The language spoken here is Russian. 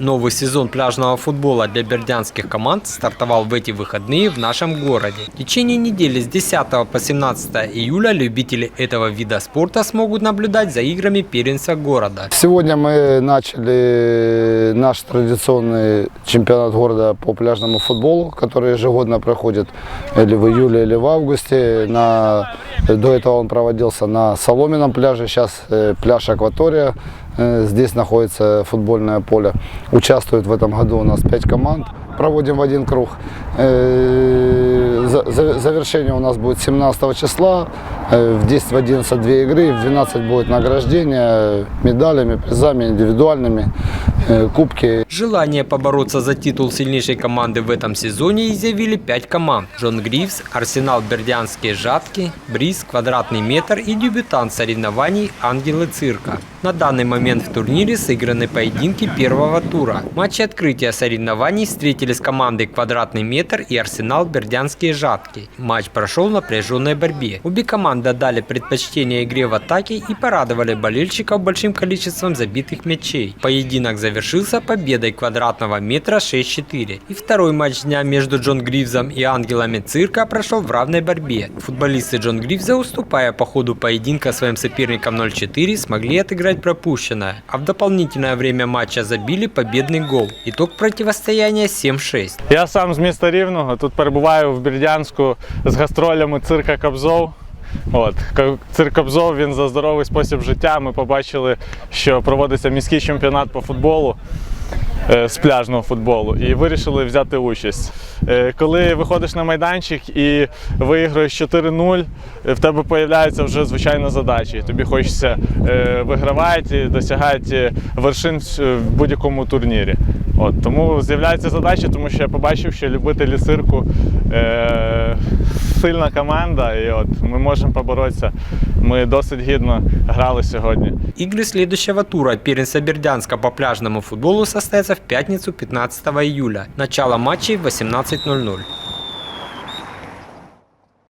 Новый сезон пляжного футбола для бердянских команд стартовал в эти выходные в нашем городе. В течение недели с 10 по 17 июля любители этого вида спорта смогут наблюдать за играми первенства города. Сегодня мы начали наш традиционный чемпионат города по пляжному футболу, который ежегодно проходит или в июле, или в августе. На, до этого он проводился на Соломенном пляже, сейчас э, пляж Акватория. Э, Здесь находится футбольное поле. Участвует в этом году у нас пять команд. Проводим в один круг. Э, за- за- Завершение у нас будет 17 числа. Э, В 10 в 11 две игры, в 12 будет награждение медалями, призами индивидуальными, кубки. Желание побороться за титул сильнейшей команды в этом сезоне изъявили пять команд. Джон Гривс, Арсенал Бердянские Жатки, Бриз, Квадратный метр и дебютант соревнований Ангелы Цирка. На данный момент в турнире сыграны поединки первого тура. Матчи открытия соревнований встретились команды Квадратный метр и Арсенал Бердянские Жатки. Матч прошел в напряженной борьбе. Обе команды дали предпочтение игре в атаке и порадовали болельщиков большим количеством забитых мячей. Поединок завершился победой Квадратного метра 6-4. И второй матч дня между Джон Гривзом и Ангелами Цирка прошел в равной борьбе. Футболисты Джон Гривза, уступая по ходу поединка своим соперникам 0-4, смогли отыграть пропущенное, а в дополнительное время матча забили победный гол. Итог противостояния 7-6. Я сам з міста Рівного. Тут перебуваю в Бердянську з гастролями цирка Кобзов. От Ка- цирк Кобзов він за здоровий спосіб життя. Ми побачили, що проводиться міський чемпіонат по футболу. е, З пляжного футболу і вирішили взяти участь. Е, Коли виходиш на майданчик і виграєш 4-0, е, в тебе з'являються вже звичайно задачі. Тобі хочеться е, вигравати, досягати вершин в будь-якому турнірі. От, тому з'являються задачі, тому що я побачив, що любителі цирку е, сильна команда, і от ми можемо поборотися. Ми досить гідно грали сьогодні. Игры следующего тура Пірінса Бердянска по пляжному футболу состоятся в пятницу 15 июля. Начало матчей в 18.00.